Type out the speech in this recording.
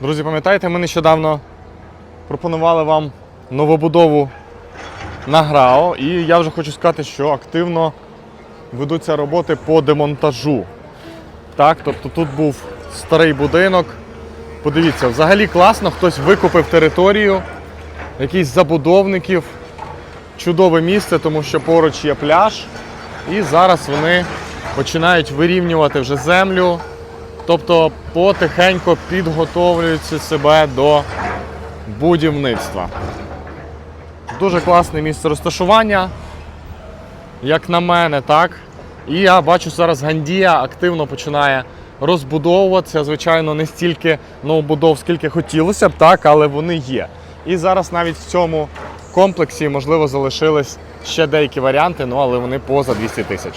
Друзі, пам'ятаєте, ми нещодавно пропонували вам новобудову на ГРАО, і я вже хочу сказати, що активно ведуться роботи по демонтажу. Так, тобто тут був старий будинок. Подивіться, взагалі класно, хтось викупив територію, якийсь забудовників. Чудове місце, тому що поруч є пляж. І зараз вони починають вирівнювати вже землю. Тобто потихеньку підготовлюються себе до будівництва. Дуже класне місце розташування, як на мене, так. І я бачу зараз Гандія активно починає розбудовуватися. Звичайно, не стільки новобудов, скільки хотілося б, так, але вони є. І зараз навіть в цьому комплексі, можливо, залишились ще деякі варіанти, ну але вони поза 200 тисяч.